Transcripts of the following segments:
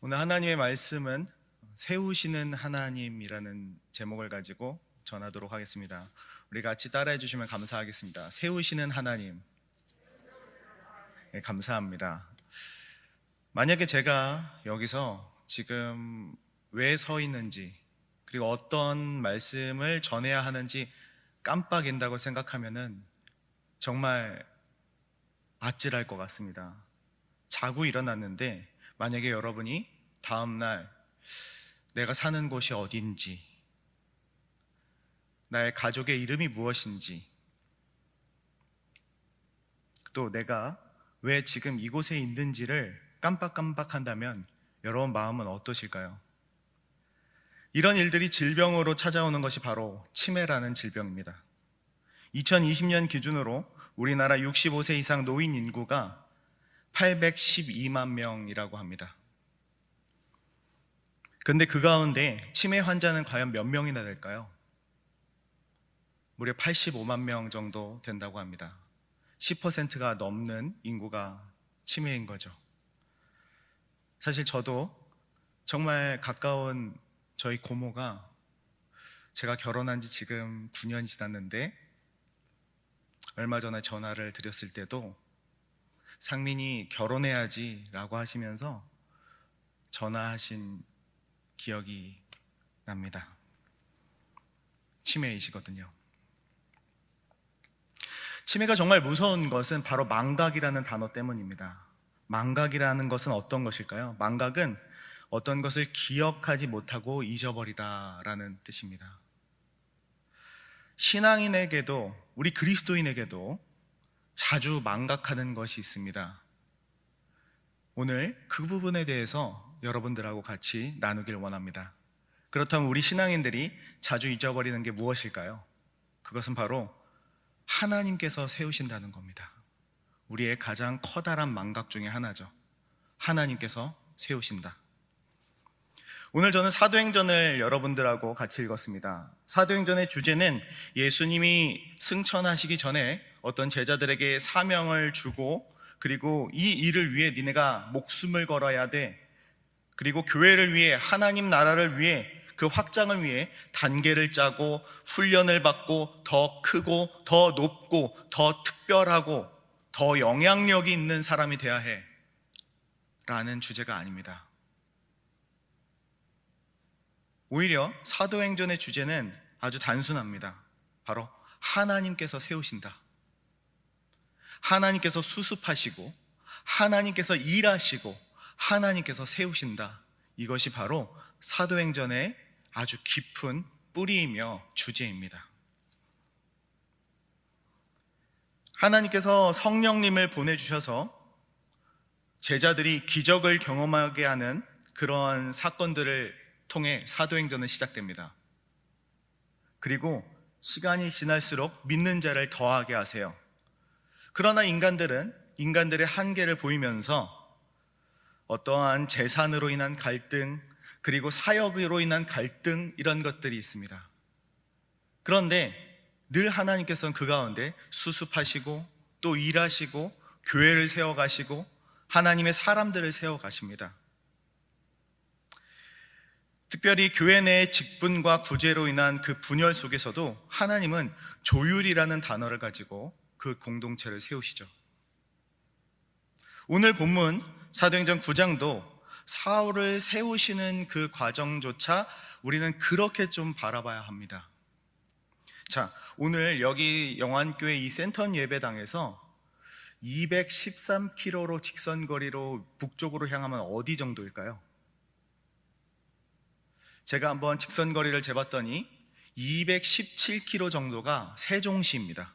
오늘 하나님의 말씀은 세우시는 하나님이라는 제목을 가지고 전하도록 하겠습니다. 우리 같이 따라해 주시면 감사하겠습니다. 세우시는 하나님. 네, 감사합니다. 만약에 제가 여기서 지금 왜 서 있는지 그리고 어떤 말씀을 전해야 하는지 깜빡인다고 생각하면은 정말 아찔할 것 같습니다. 자고 일어났는데 만약에 여러분이 다음날 내가 사는 곳이 어딘지, 나의 가족의 이름이 무엇인지, 또 내가 왜 지금 이곳에 있는지를 깜빡깜빡 한다면 여러분 마음은 어떠실까요? 이런 일들이 질병으로 찾아오는 것이 바로 치매라는 질병입니다. 2020년 기준으로 우리나라 65세 이상 노인 인구가 812만 명이라고 합니다. 근데 그 가운데 치매 환자는 과연 몇 명이나 될까요? 무려 85만 명 정도 된다고 합니다. 10%가 넘는 인구가 치매인 거죠. 사실 저도 정말 가까운 저희 고모가 제가 결혼한 지 지금 9년이 지났는데 얼마 전에 전화를 드렸을 때도 상민이 결혼해야지 라고 하시면서 전화하신 기억이 납니다. 치매이시거든요. 치매가 정말 무서운 것은 바로 망각이라는 단어 때문입니다. 망각이라는 것은 어떤 것일까요? 망각은 어떤 것을 기억하지 못하고 잊어버리다라는 뜻입니다. 신앙인에게도 우리 그리스도인에게도 자주 망각하는 것이 있습니다. 오늘 그 부분에 대해서 여러분들하고 같이 나누길 원합니다. 그렇다면 우리 신앙인들이 자주 잊어버리는 게 무엇일까요? 그것은 바로 하나님께서 세우신다는 겁니다. 우리의 가장 커다란 망각 중에 하나죠. 하나님께서 세우신다. 오늘 저는 사도행전을 여러분들하고 같이 읽었습니다. 사도행전의 주제는 예수님이 승천하시기 전에 어떤 제자들에게 사명을 주고 그리고 이 일을 위해 니네가 목숨을 걸어야 돼. 그리고 교회를 위해 하나님 나라를 위해 그 확장을 위해 단계를 짜고 훈련을 받고 더 크고 더 높고 더 특별하고 더 영향력이 있는 사람이 돼야 해. 라는 주제가 아닙니다. 오히려 사도행전의 주제는 아주 단순합니다. 바로 하나님께서 세우신다. 하나님께서 수습하시고, 하나님께서 일하시고, 하나님께서 세우신다. 이것이 바로 사도행전의 아주 깊은 뿌리이며 주제입니다. 하나님께서 성령님을 보내주셔서 제자들이 기적을 경험하게 하는 그러한 사건들을 통해 사도행전은 시작됩니다. 그리고 시간이 지날수록 믿는 자를 더하게 하세요. 그러나 인간들은 인간들의 한계를 보이면서 어떠한 재산으로 인한 갈등, 그리고 사역으로 인한 갈등, 이런 것들이 있습니다. 그런데 늘 하나님께서는 그 가운데 수습하시고 또 일하시고 교회를 세워가시고 하나님의 사람들을 세워가십니다. 특별히 교회 내 직분과 구제로 인한 그 분열 속에서도 하나님은 조율이라는 단어를 가지고 그 공동체를 세우시죠. 오늘 본문 사도행전 9장도 사울을 세우시는 그 과정조차 우리는 그렇게 좀 바라봐야 합니다. 자, 오늘 여기 영안교회 이 센터 예배당에서 213km로 직선거리로 북쪽으로 향하면 어디 정도일까요? 제가 한번 직선거리를 재봤더니 217km 정도가 세종시입니다.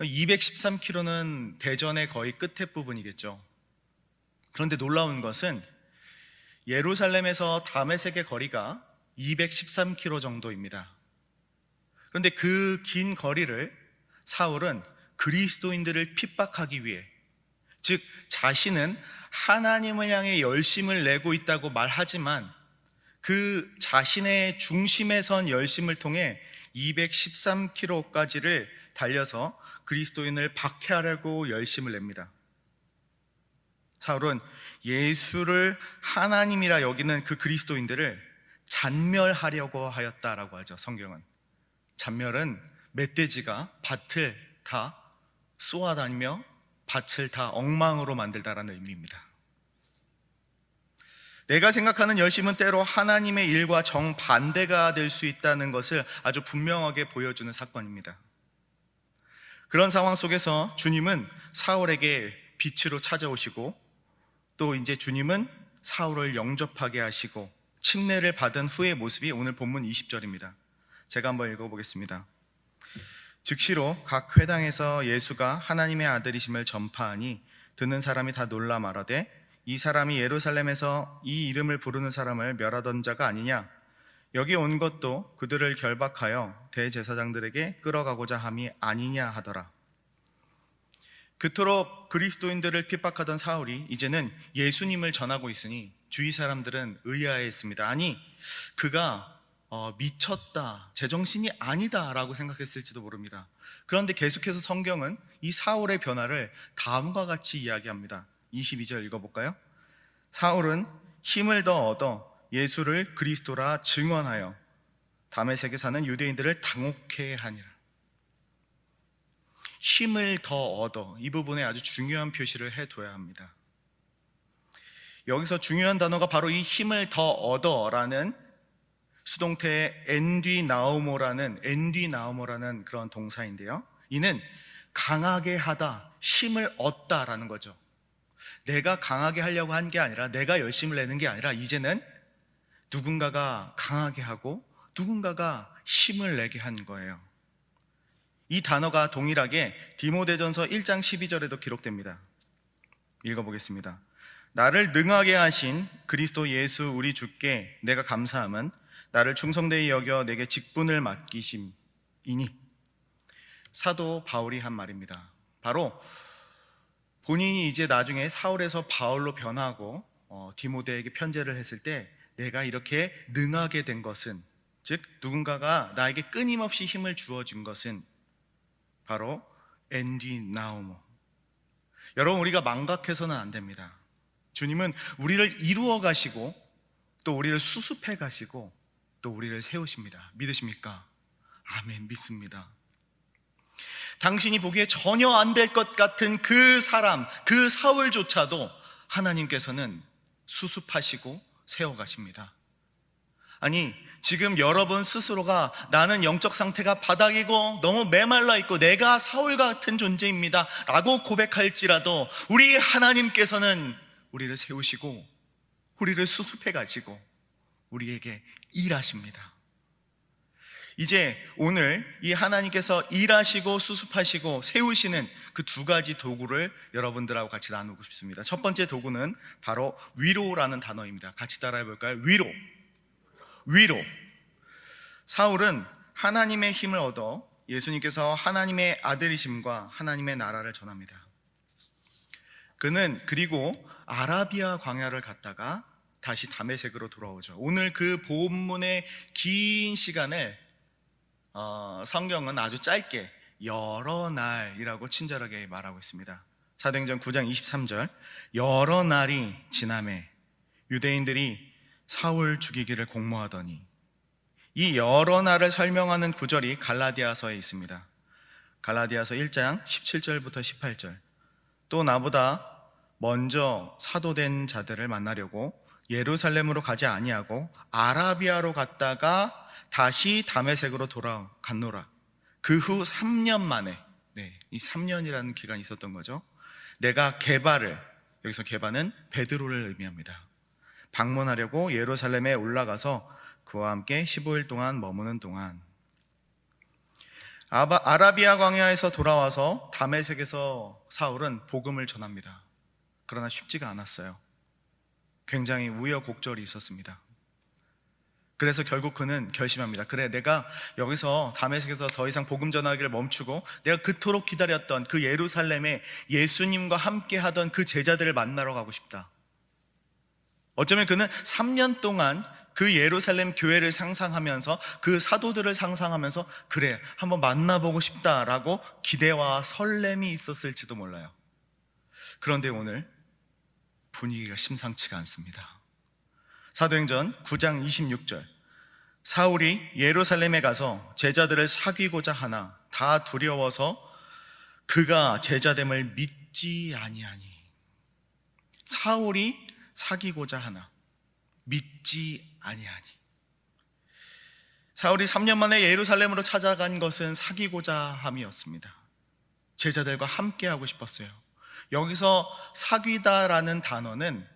213km는 대전의 거의 끝에 부분이겠죠. 그런데 놀라운 것은 예루살렘에서 다메섹의 거리가 213km 정도입니다. 그런데 그 긴 거리를 사울은 그리스도인들을 핍박하기 위해, 즉, 자신은 하나님을 향해 열심을 내고 있다고 말하지만 그 자신의 중심에 선 열심을 통해 213km까지를 달려서 그리스도인을 박해하려고 열심을 냅니다. 사울은 예수를 하나님이라 여기는 그 그리스도인들을 잔멸하려고 하였다라고 하죠. 성경은 잔멸은 멧돼지가 밭을 다 쏘아다니며 밭을 다 엉망으로 만들다라는 의미입니다. 내가 생각하는 열심은 때로 하나님의 일과 정반대가 될 수 있다는 것을 아주 분명하게 보여주는 사건입니다. 그런 상황 속에서 주님은 사울에게 빛으로 찾아오시고 또 이제 주님은 사울을 영접하게 하시고 침례를 받은 후의 모습이 오늘 본문 20절입니다. 제가 한번 읽어보겠습니다. 즉시로 각 회당에서 예수가 하나님의 아들이심을 전파하니 듣는 사람이 다 놀라 말하되 이 사람이 예루살렘에서 이 이름을 부르는 사람을 멸하던 자가 아니냐 여기 온 것도 그들을 결박하여 대제사장들에게 끌어가고자 함이 아니냐 하더라 그토록 그리스도인들을 핍박하던 사울이 이제는 예수님을 전하고 있으니 주위 사람들은 의아해했습니다. 아니 그가 어, 미쳤다, 제정신이 아니다라고 생각했을지도 모릅니다. 그런데 계속해서 성경은 이 사울의 변화를 다음과 같이 이야기합니다. 22절 읽어볼까요? 사울은 힘을 더 얻어 예수를 그리스도라 증언하여 다메섹에 사는 유대인들을 당혹해 하니라. 힘을 더 얻어 이 부분에 아주 중요한 표시를 해둬야 합니다. 여기서 중요한 단어가 바로 이 힘을 더 얻어라는 수동태의 엔디 나우모라는 엔디 나우모라는 그런 동사인데요. 이는 강하게 하다, 힘을 얻다라는 거죠. 내가 강하게 하려고 한 게 아니라 내가 열심을 내는 게 아니라 이제는 누군가가 강하게 하고 누군가가 힘을 내게 한 거예요. 이 단어가 동일하게 디모데전서 1장 12절에도 기록됩니다. 읽어보겠습니다. 나를 능하게 하신 그리스도 예수 우리 주께 내가 감사함은 나를 충성되이 여겨 내게 직분을 맡기심이니 사도 바울이 한 말입니다. 바로 본인이 이제 나중에 사울에서 바울로 변하고 어, 디모데에게 편제를 했을 때 내가 이렇게 능하게 된 것은 즉 누군가가 나에게 끊임없이 힘을 주어준 것은 바로 엔디 나우모. 여러분 우리가 망각해서는 안 됩니다. 주님은 우리를 이루어 가시고 또 우리를 수습해 가시고 또 우리를 세우십니다. 믿으십니까? 아멘, 믿습니다. 당신이 보기에 전혀 안 될 것 같은 그 사람, 그 사울조차도 하나님께서는 수습하시고 세워가십니다. 아니, 지금 여러분 스스로가 나는 영적 상태가 바닥이고 너무 메말라 있고 내가 사울 같은 존재입니다. 라고 고백할지라도 우리 하나님께서는 우리를 세우시고 우리를 수습해 가시고 우리에게 일하십니다. 이제 오늘 이 하나님께서 일하시고 수습하시고 세우시는 그 두 가지 도구를 여러분들하고 같이 나누고 싶습니다. 첫 번째 도구는 바로 위로라는 단어입니다. 같이 따라해 볼까요? 위로. 위로. 사울은 하나님의 힘을 얻어 예수님께서 하나님의 아들이심과 하나님의 나라를 전합니다. 그는 그리고 아라비아 광야를 갔다가 다시 담에색으로 돌아오죠. 오늘 그 본문의 긴 시간을 어, 성경은 아주 짧게 여러 날이라고 친절하게 말하고 있습니다. 사도행전 9장 23절 여러 날이 지남에 유대인들이 사울 죽이기를 공모하더니 이 여러 날을 설명하는 구절이 갈라디아서에 있습니다. 갈라디아서 1장 17절부터 18절 또 나보다 먼저 사도된 자들을 만나려고 예루살렘으로 가지 아니하고 아라비아로 갔다가 다시 담에색으로 돌아갔노라. 그 후 3년 만에 네, 이 3년이라는 기간이 있었던 거죠. 내가 개발을 여기서 개발은 베드로를 의미합니다. 방문하려고 예루살렘에 올라가서 그와 함께 15일 동안 머무는 동안 아라비아 광야에서 돌아와서 담에색에서 사울은 복음을 전합니다. 그러나 쉽지가 않았어요. 굉장히 우여곡절이 있었습니다. 그래서 결국 그는 결심합니다. 그래, 내가 여기서 다메섹에서 더 이상 복음 전하기를 멈추고 내가 그토록 기다렸던 그 예루살렘에 예수님과 함께 하던 그 제자들을 만나러 가고 싶다. 어쩌면 그는 3년 동안 그 예루살렘 교회를 상상하면서 그 사도들을 상상하면서 그래, 한번 만나보고 싶다라고 기대와 설렘이 있었을지도 몰라요. 그런데 오늘 분위기가 심상치가 않습니다. 사도행전 9장 26절. 사울이 예루살렘에 가서 제자들을 사귀고자 하나 다 두려워서 그가 제자됨을 믿지 아니하니. 사울이 사귀고자 하나 믿지 아니하니. 사울이 3년 만에 예루살렘으로 찾아간 것은 사귀고자 함이었습니다. 제자들과 함께 하고 싶었어요. 여기서 사귀다라는 단어는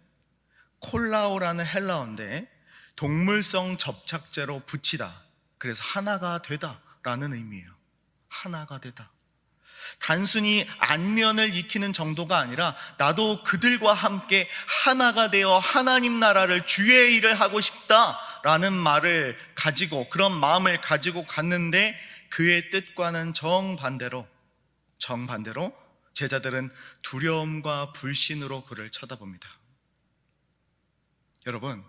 콜라오라는 헬라어인데 동물성 접착제로 붙이다. 그래서 하나가 되다 라는 의미예요. 하나가 되다. 단순히 안면을 익히는 정도가 아니라 나도 그들과 함께 하나가 되어 하나님 나라를 주의 일을 하고 싶다 라는 말을 가지고 그런 마음을 가지고 갔는데 그의 뜻과는 정반대로 정반대로 제자들은 두려움과 불신으로 그를 쳐다봅니다. 여러분,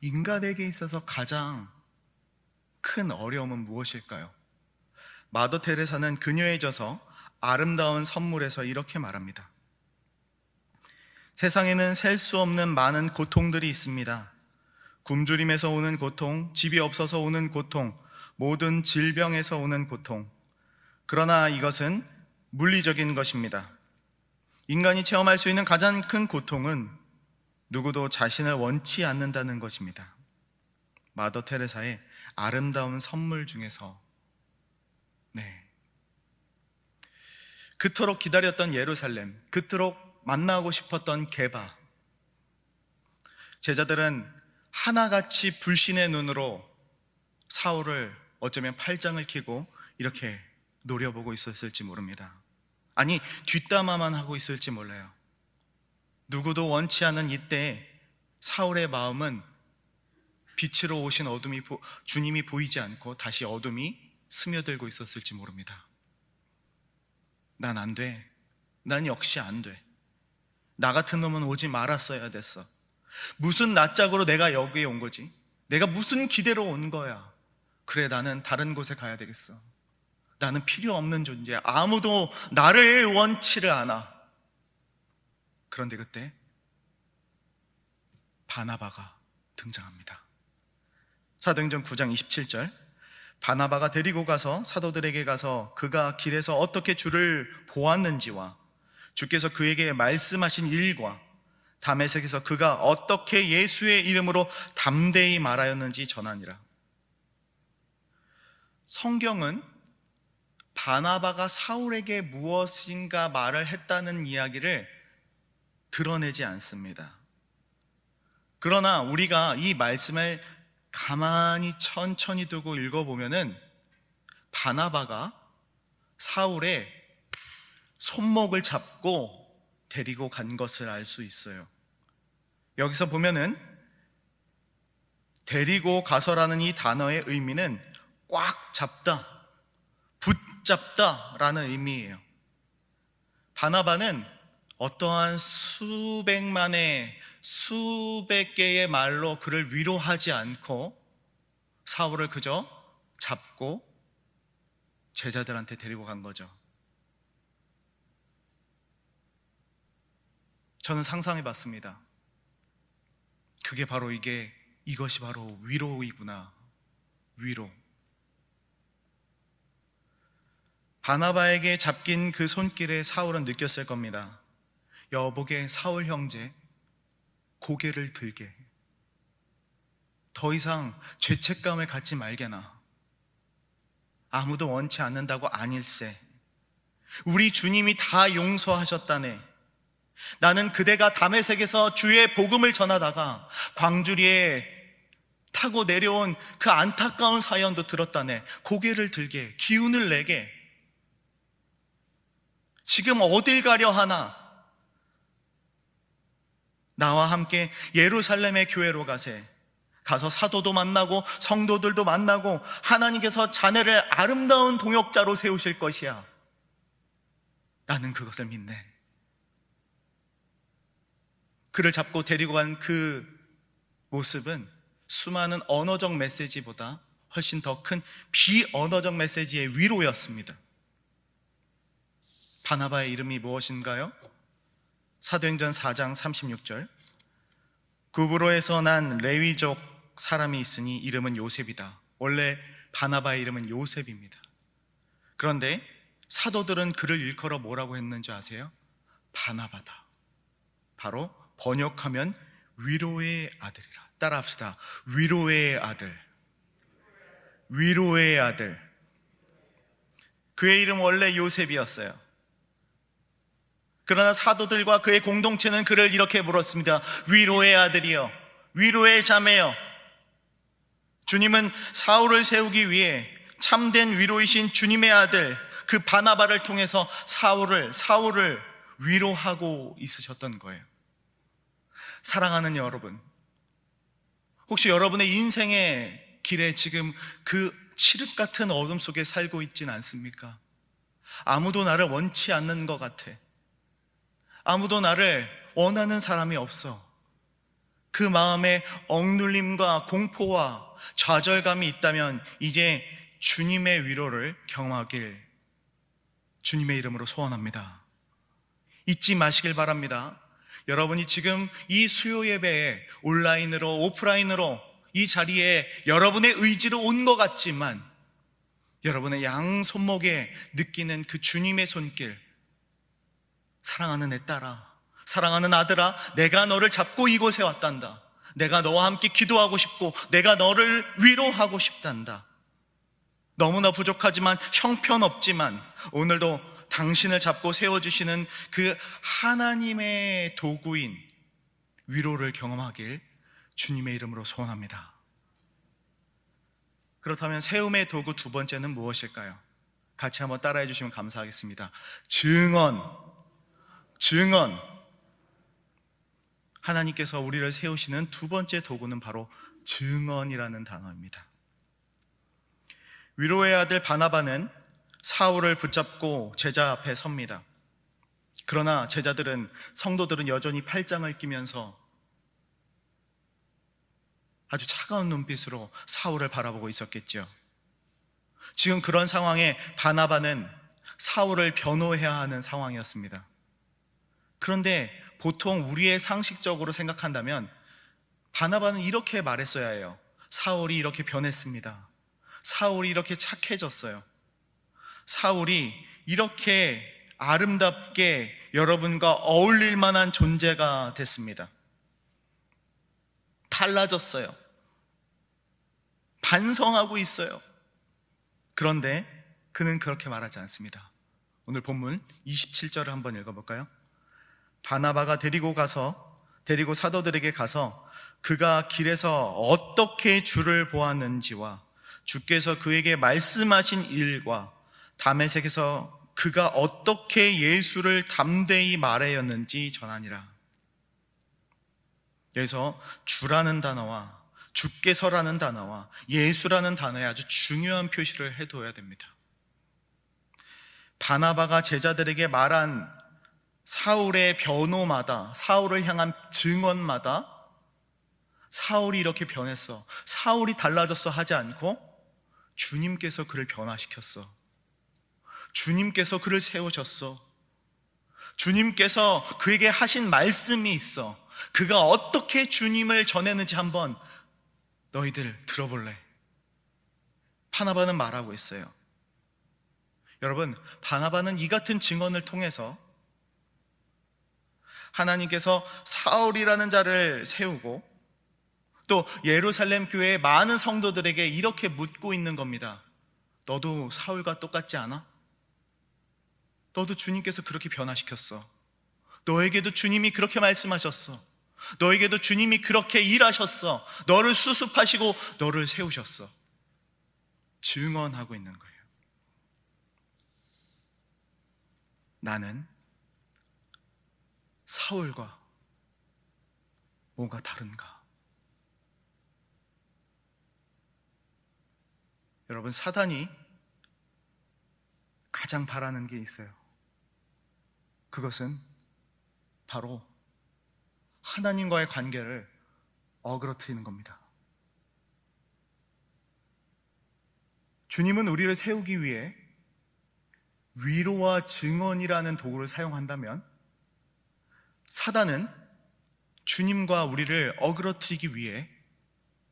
인간에게 있어서 가장 큰 어려움은 무엇일까요? 마더 테레사는 그녀에 져서 아름다운 선물에서 이렇게 말합니다. 세상에는 셀 수 없는 많은 고통들이 있습니다. 굶주림에서 오는 고통, 집이 없어서 오는 고통, 모든 질병에서 오는 고통. 그러나 이것은 물리적인 것입니다. 인간이 체험할 수 있는 가장 큰 고통은 누구도 자신을 원치 않는다는 것입니다. 마더 테레사의 아름다운 선물 중에서 네. 그토록 기다렸던 예루살렘, 그토록 만나고 싶었던 게바. 제자들은 하나같이 불신의 눈으로 사울을 어쩌면 팔짱을 끼고 이렇게 노려보고 있었을지 모릅니다. 아니, 뒷담화만 하고 있을지 몰라요. 누구도 원치 않은 이때 사울의 마음은 빛으로 오신 어둠이 보- 주님이 보이지 않고 다시 어둠이 스며들고 있었을지 모릅니다. 난 안 돼. 난 역시 안 돼. 나 같은 놈은 오지 말았어야 됐어. 무슨 낯짝으로 내가 여기에 온 거지? 내가 무슨 기대로 온 거야? 그래, 나는 다른 곳에 가야 되겠어. 나는 필요 없는 존재야. 아무도 나를 원치를 않아. 그런데 그때 바나바가 등장합니다. 사도행전 9장 27절. 바나바가 데리고 가서 사도들에게 가서 그가 길에서 어떻게 주를 보았는지와 주께서 그에게 말씀하신 일과 담에색에서 그가 어떻게 예수의 이름으로 담대히 말하였는지 전하니라. 성경은 바나바가 사울에게 무엇인가 말을 했다는 이야기를 드러내지 않습니다. 그러나 우리가 이 말씀을 가만히 천천히 두고 읽어보면은 바나바가 사울의 손목을 잡고 데리고 간 것을 알 수 있어요. 여기서 보면은 데리고 가서라는 이 단어의 의미는 꽉 잡다, 붙잡다 라는 의미예요. 바나바는 어떠한 수백만의 수백 개의 말로 그를 위로하지 않고 사울을 그저 잡고 제자들한테 데리고 간 거죠. 저는 상상해 봤습니다. 그게 바로 이게 이것이 바로 위로이구나. 위로. 바나바에게 잡긴 그 손길에 사울은 느꼈을 겁니다. 여복의 사울 형제, 고개를 들게. 더 이상 죄책감을 갖지 말게나. 아무도 원치 않는다고 아닐세. 우리 주님이 다 용서하셨다네. 나는 그대가 담에색에서 주의 복음을 전하다가 광주리에 타고 내려온 그 안타까운 사연도 들었다네. 고개를 들게, 기운을 내게. 지금 어딜 가려 하나? 나와 함께 예루살렘의 교회로 가세. 가서 사도도 만나고 성도들도 만나고 하나님께서 자네를 아름다운 동역자로 세우실 것이야. 나는 그것을 믿네. 그를 잡고 데리고 간 그 모습은 수많은 언어적 메시지보다 훨씬 더 큰 비언어적 메시지의 위로였습니다. 바나바의 이름이 무엇인가요? 사도행전 4장 36절 구브로에서 난 레위족 사람이 있으니 이름은 요셉이다. 원래 바나바의 이름은 요셉입니다. 그런데 사도들은 그를 일컬어 뭐라고 했는지 아세요? 바나바다. 바로 번역하면 위로의 아들이라. 따라합시다. 위로의 아들. 위로의 아들. 그의 이름 원래 요셉이었어요. 그러나 사도들과 그의 공동체는 그를 이렇게 물었습니다. 위로의 아들이여, 위로의 자매여. 주님은 사울을 세우기 위해 참된 위로이신 주님의 아들 그 바나바를 통해서 사울을 사울을 위로하고 있으셨던 거예요. 사랑하는 여러분, 혹시 여러분의 인생의 길에 지금 그 칠흑 같은 어둠 속에 살고 있진 않습니까? 아무도 나를 원치 않는 것 같아. 아무도 나를 원하는 사람이 없어. 그 마음에 억눌림과 공포와 좌절감이 있다면 이제 주님의 위로를 경험하길 주님의 이름으로 소원합니다. 잊지 마시길 바랍니다. 여러분이 지금 이 수요 예배에 온라인으로 오프라인으로 이 자리에 여러분의 의지로 온 것 같지만 여러분의 양 손목에 느끼는 그 주님의 손길 사랑하는 내 딸아 사랑하는 아들아 내가 너를 잡고 이곳에 왔단다 내가 너와 함께 기도하고 싶고 내가 너를 위로하고 싶단다 너무나 부족하지만 형편없지만 오늘도 당신을 잡고 세워주시는 그 하나님의 도구인 위로를 경험하길 주님의 이름으로 소원합니다. 그렇다면 세움의 도구 두 번째는 무엇일까요? 같이 한번 따라해 주시면 감사하겠습니다. 증언, 증언. 하나님께서 우리를 세우시는 두 번째 도구는 바로 증언이라는 단어입니다. 위로의 아들 바나바는 사울을 붙잡고 제자 앞에 섭니다. 그러나 제자들은 성도들은 여전히 팔짱을 끼면서 아주 차가운 눈빛으로 사울을 바라보고 있었겠죠. 지금 그런 상황에 바나바는 사울을 변호해야 하는 상황이었습니다. 그런데 보통 우리의 상식적으로 생각한다면 바나바는 이렇게 말했어야 해요. 사울이 이렇게 변했습니다. 사울이 이렇게 착해졌어요. 사울이 이렇게 아름답게 여러분과 어울릴 만한 존재가 됐습니다. 달라졌어요. 반성하고 있어요. 그런데 그는 그렇게 말하지 않습니다. 오늘 본문 27절을 한번 읽어볼까요? 바나바가 데리고 가서, 데리고 사도들에게 가서 그가 길에서 어떻게 주를 보았는지와 주께서 그에게 말씀하신 일과 담에색에서 그가 어떻게 예수를 담대히 말하였는지 전하니라. 여기서 주라는 단어와 주께서라는 단어와 예수라는 단어에 아주 중요한 표시를 해둬야 됩니다. 바나바가 제자들에게 말한 사울의 변호마다, 사울을 향한 증언마다 사울이 이렇게 변했어. 사울이 달라졌어 하지 않고 주님께서 그를 변화시켰어. 주님께서 그를 세우셨어. 주님께서 그에게 하신 말씀이 있어. 그가 어떻게 주님을 전했는지 한번 너희들 들어볼래? 파나바는 말하고 있어요. 여러분, 바나바는 이 같은 증언을 통해서 하나님께서 사울이라는 자를 세우고 또 예루살렘 교회의 많은 성도들에게 이렇게 묻고 있는 겁니다. 너도 사울과 똑같지 않아? 너도 주님께서 그렇게 변화시켰어. 너에게도 주님이 그렇게 말씀하셨어. 너에게도 주님이 그렇게 일하셨어. 너를 수습하시고 너를 세우셨어. 증언하고 있는 거예요. 나는 사울과 뭐가 다른가? 여러분, 사단이 가장 바라는 게 있어요. 그것은 바로 하나님과의 관계를 어그러뜨리는 겁니다. 주님은 우리를 세우기 위해 위로와 증언이라는 도구를 사용한다면 사단은 주님과 우리를 어그러뜨리기 위해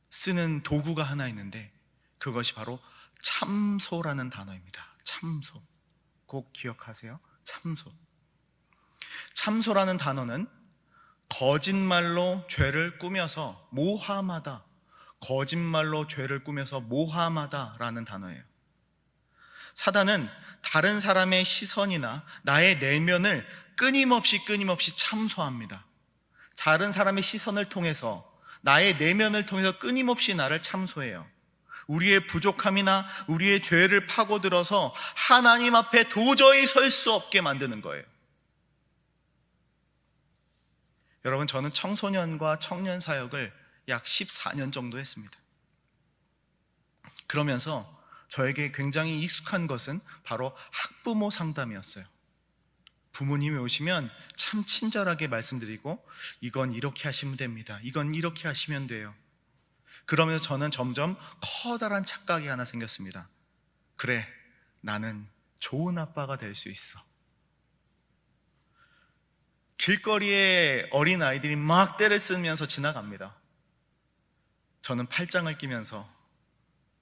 쓰는 도구가 하나 있는데 그것이 바로 참소라는 단어입니다. 참소. 꼭 기억하세요. 참소. 참소라는 단어는 거짓말로 죄를 꾸며서 모함하다. 거짓말로 죄를 꾸며서 모함하다라는 단어예요. 사단은 다른 사람의 시선이나 나의 내면을 끊임없이 끊임없이 참소합니다. 다른 사람의 시선을 통해서 나의 내면을 통해서 끊임없이 나를 참소해요. 우리의 부족함이나 우리의 죄를 파고들어서 하나님 앞에 도저히 설 수 없게 만드는 거예요. 여러분, 저는 청소년과 청년 사역을 약 14년 정도 했습니다. 그러면서 저에게 굉장히 익숙한 것은 바로 학부모 상담이었어요. 부모님이 오시면 참 친절하게 말씀드리고 이건 이렇게 하시면 됩니다. 이건 이렇게 하시면 돼요. 그러면서 저는 점점 커다란 착각이 하나 생겼습니다. 그래, 나는 좋은 아빠가 될 수 있어. 길거리에 어린 아이들이 막 때를 쓰면서 지나갑니다. 저는 팔짱을 끼면서,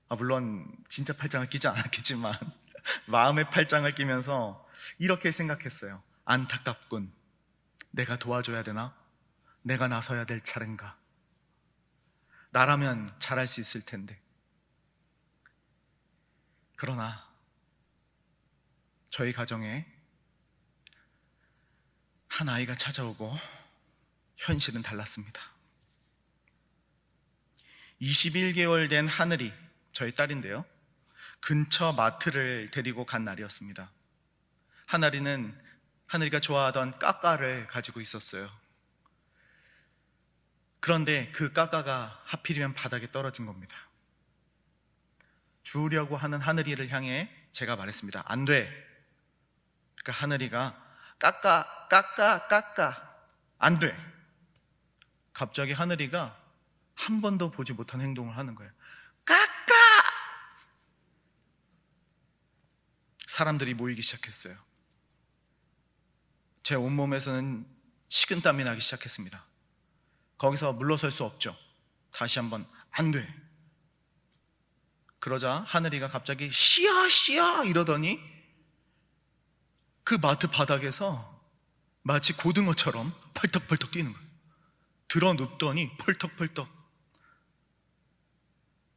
아, 물론 진짜 팔짱을 끼지 않았겠지만, 마음의 팔짱을 끼면서 이렇게 생각했어요. 안타깝군. 내가 도와줘야 되나? 내가 나서야 될 차례인가? 나라면 잘할 수 있을 텐데. 그러나 저희 가정에 한 아이가 찾아오고 현실은 달랐습니다. 21개월 된 하늘이 저희 딸인데요. 근처 마트를 데리고 간 날이었습니다. 하늘이는 하늘이가 좋아하던 까까를 가지고 있었어요. 그런데 그 까까가 하필이면 바닥에 떨어진 겁니다. 주우려고 하는 하늘이를 향해 제가 말했습니다. 안 돼. 그러니까 하늘이가 까까, 까까, 까까. 안 돼. 갑자기 하늘이가 한 번도 보지 못한 행동을 하는 거예요. 까까! 사람들이 모이기 시작했어요. 제 온몸에서는 식은땀이 나기 시작했습니다. 거기서 물러설 수 없죠. 다시 한번 안 돼. 그러자 하늘이가 갑자기 씨야 씨야 이러더니 그 마트 바닥에서 마치 고등어처럼 펄떡펄떡 뛰는 거예요. 들어 눕더니 펄떡펄떡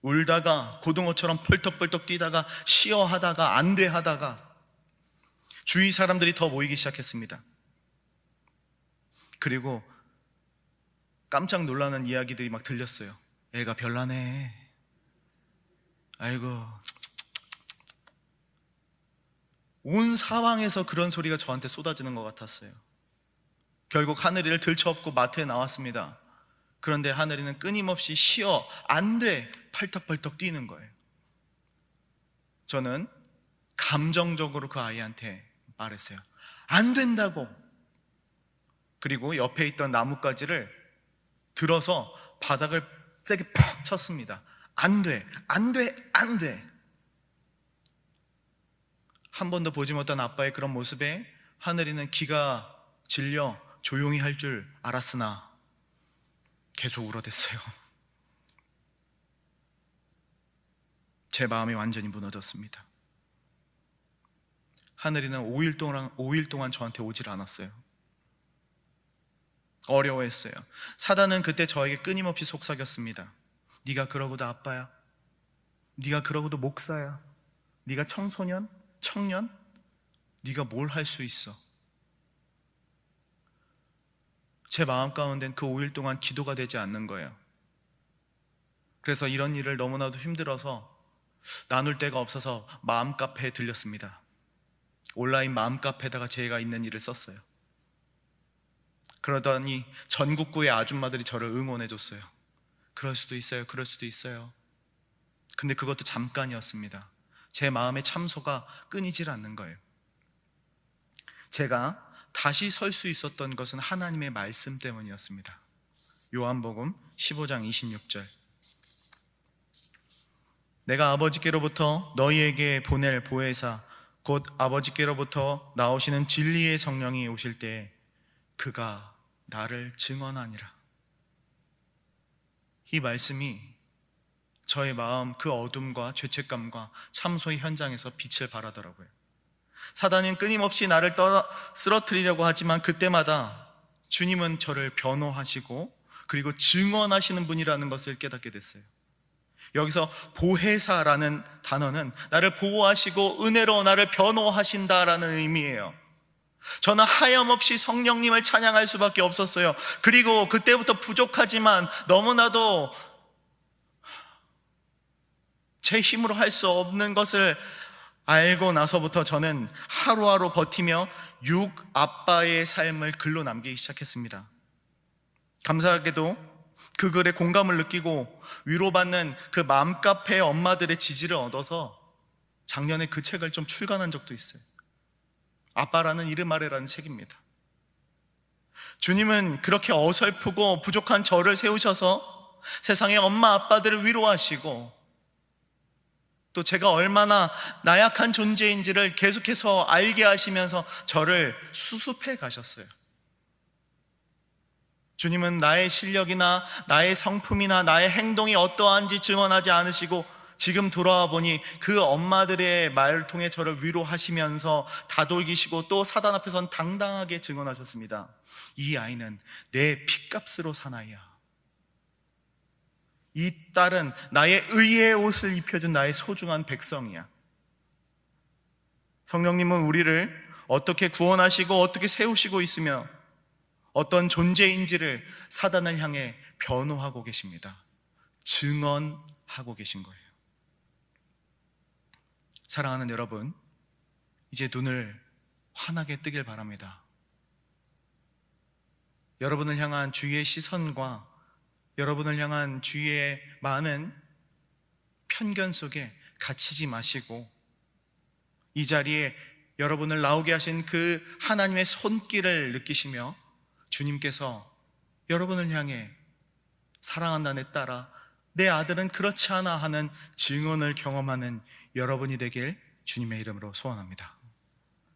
울다가 고등어처럼 펄떡펄떡 뛰다가 쉬어 하다가 안 돼 하다가 주위 사람들이 더 모이기 시작했습니다. 그리고 깜짝 놀라는 이야기들이 막 들렸어요. 애가 별나네. 아이고. 온 사방에서 그런 소리가 저한테 쏟아지는 것 같았어요. 결국 하늘이를 들쳐업고 마트에 나왔습니다. 그런데 하늘이는 끊임없이 쉬어, 안 돼! 팔떡팔떡 뛰는 거예요. 저는 감정적으로 그 아이한테 말했어요. 안 된다고! 그리고 옆에 있던 나뭇가지를 들어서 바닥을 세게 팍 쳤습니다. 안 돼, 안 돼, 안 돼. 한 번도 보지 못한 아빠의 그런 모습에 하늘이는 기가 질려 조용히 할 줄 알았으나 계속 울어댔어요. 제 마음이 완전히 무너졌습니다. 하늘이는 5일 동안, 5일 동안 저한테 오질 않았어요. 어려워했어요. 사단은 그때 저에게 끊임없이 속삭였습니다. 네가 그러고도 아빠야. 네가 그러고도 목사야. 네가 청소년, 청년, 네가 뭘 할 수 있어? 제 마음 가운데는 그 5일 동안 기도가 되지 않는 거예요. 그래서 이런 일을 너무나도 힘들어서 나눌 데가 없어서 마음 카페에 들렸습니다. 온라인 마음 카페에다가 제가 있는 일을 썼어요. 그러더니 전국구의 아줌마들이 저를 응원해 줬어요. 그럴 수도 있어요. 그럴 수도 있어요. 근데 그것도 잠깐이었습니다. 제 마음의 참소가 끊이질 않는 거예요. 제가 다시 설 수 있었던 것은 하나님의 말씀 때문이었습니다. 요한복음 15장 26절. 내가 아버지께로부터 너희에게 보낼 보혜사 곧 아버지께로부터 나오시는 진리의 성령이 오실 때 그가 나를 증언하니라. 이 말씀이 저의 마음 그 어둠과 죄책감과 참소의 현장에서 빛을 발하더라고요. 사단은 끊임없이 나를 떨어 쓰러뜨리려고 하지만 그때마다 주님은 저를 변호하시고 그리고 증언하시는 분이라는 것을 깨닫게 됐어요. 여기서 보혜사라는 단어는 나를 보호하시고 은혜로 나를 변호하신다라는 의미예요. 저는 하염없이 성령님을 찬양할 수밖에 없었어요. 그리고 그때부터 부족하지만 너무나도 제 힘으로 할 수 없는 것을 알고 나서부터 저는 하루하루 버티며 육 아빠의 삶을 글로 남기기 시작했습니다. 감사하게도 그 글에 공감을 느끼고 위로받는 그 맘카페 엄마들의 지지를 얻어서 작년에 그 책을 좀 출간한 적도 있어요. 아빠라는 이름 아래라는 책입니다. 주님은 그렇게 어설프고 부족한 저를 세우셔서 세상의 엄마 아빠들을 위로하시고 또 제가 얼마나 나약한 존재인지를 계속해서 알게 하시면서 저를 수습해 가셨어요. 주님은 나의 실력이나 나의 성품이나 나의 행동이 어떠한지 증언하지 않으시고 지금 돌아와 보니 그 엄마들의 말을 통해 저를 위로하시면서 다독이시고 또 사단 앞에선 당당하게 증언하셨습니다. 이 아이는 내 핏값으로 산 아이야. 이 딸은 나의 의의 옷을 입혀준 나의 소중한 백성이야. 성령님은 우리를 어떻게 구원하시고 어떻게 세우시고 있으며 어떤 존재인지를 사단을 향해 변호하고 계십니다. 증언하고 계신 거예요. 사랑하는 여러분, 이제 눈을 환하게 뜨길 바랍니다. 여러분을 향한 주의 시선과 여러분을 향한 주의 많은 편견 속에 갇히지 마시고 이 자리에 여러분을 나오게 하신 그 하나님의 손길을 느끼시며 주님께서 여러분을 향해 사랑한다 내 딸아 내 아들은 그렇지 않아 하는 증언을 경험하는 여러분이 되길 주님의 이름으로 소원합니다.